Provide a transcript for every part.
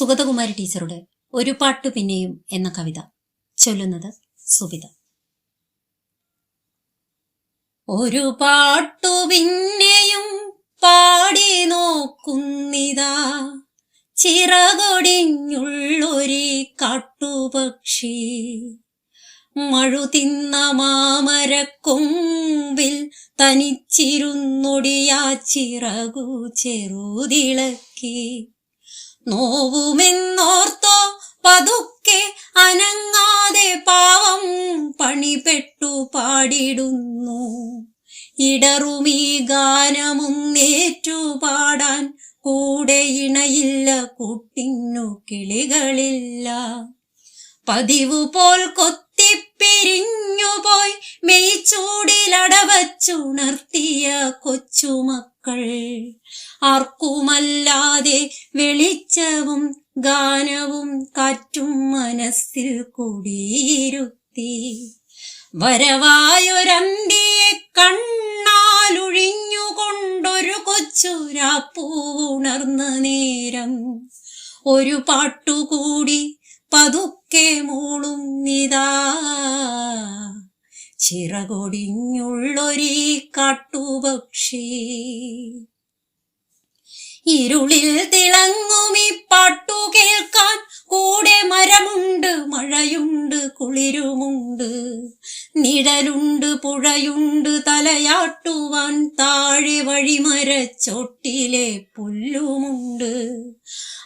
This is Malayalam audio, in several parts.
സുഗതകുമാരി ടീച്ചറുടെ ഒരു പാട്ടു പിന്നെയും എന്ന കവിത. ചൊല്ലുന്നത് സുബിത. ഒരു പാട്ടു പിന്നെയും പാടി നോക്കുന്നിതാ. ചിറകൊടിഞ്ഞുള്ളൊരു കാട്ടുപക്ഷി. മഴു തിന്ന മാമരക്കൊമ്പിൽ തനിച്ചിരുന്നൊടിയാ ചിറകു ചെറുതിളക്കി. നോവുമെന്നോർത്തോ പതുക്കെ അനങ്ങാതെ പാവം പണിപ്പെട്ടു പാടിടുന്നു. ഇടറുമീ ഗാനമുന്നേറ്റു പാടാൻ കൂടെ ഇണയില്ല കൂട്ടിന്നു കിളികളില്ല. പതിവു പോൽ കൊത്തിപ്പിരിഞ്ഞുപോയി മെയ്ച്ചൂടിലടവച്ചുണർത്തിയ കൊച്ചുമക്കൾ. ആർക്കുമല്ലാതെ വെളിച്ചവും ഗാനവും കാറ്റും മനസ്സിൽ കുടിയിരുത്തി. വരവായൊരന്തിയെ കണ്ണാലൊഴിഞ്ഞുകൊണ്ടൊരു കൊച്ചുരാപ്പൂണർന്ന നേരം. ഒരു പാട്ടുകൂടി പതുക്കെ മൂളും നിതാ. ചിറകൊടിഞ്ഞുള്ളൊരീ കാട്ടുപക്ഷി. ഇരുളിൽ തിളങ്ങുമി പാട്ടു കേൾക്കാൻ. കൂടെ മരമുണ്ട് മഴയുണ്ട് കുളിരുമുണ്ട്. നിഴലുണ്ട് പുഴയുണ്ട് തലയാട്ടുവാൻ താഴെ വഴിമരച്ചോട്ടിലെ പുല്ലുമുണ്ട്.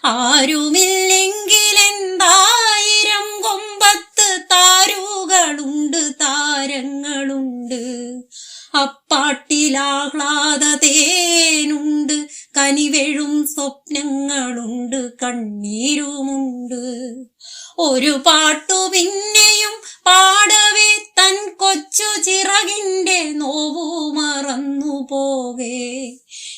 ആരുമില്ലെങ്കിൽ എന്തായിരം കൊമ്പത്ത് താരുകളുണ്ട് താരങ്ങളുണ്ട്. അപ്പാട്ടിലാഹ്ലാദതേനുണ്ട് കനിവെഴും സ്വപ്നങ്ങളുണ്ട് കണ്ണീരുമുണ്ട്. ഒരു പാട്ടു പിന്നെയും പാടവേ തൻ കൊച്ചു ചിറകിന്റെ നോവു മറന്നു പോകേ.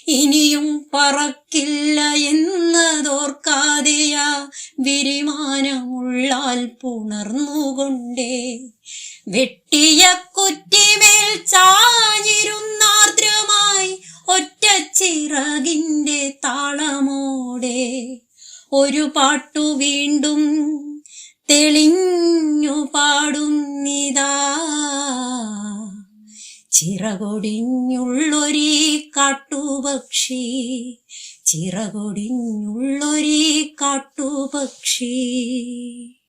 ഇനിയും പറക്കില്ല എന്നതോർക്കാതെയാ വിരിമാനമുള്ളാൽ പുണർന്നുകൊണ്ടേ. വെട്ടിയ കുറ്റിമേൽ ചിറകിന്റെ താളമോടെ ഒരു പാട്ടു വീണ്ടും തെളിഞ്ഞു പാടുന്നിതാ. ചിറകൊടിഞ്ഞുള്ളൊരി കാട്ടുപക്ഷി ചിറകൊടിഞ്ഞുള്ളൊരി കാട്ടുപക്ഷി.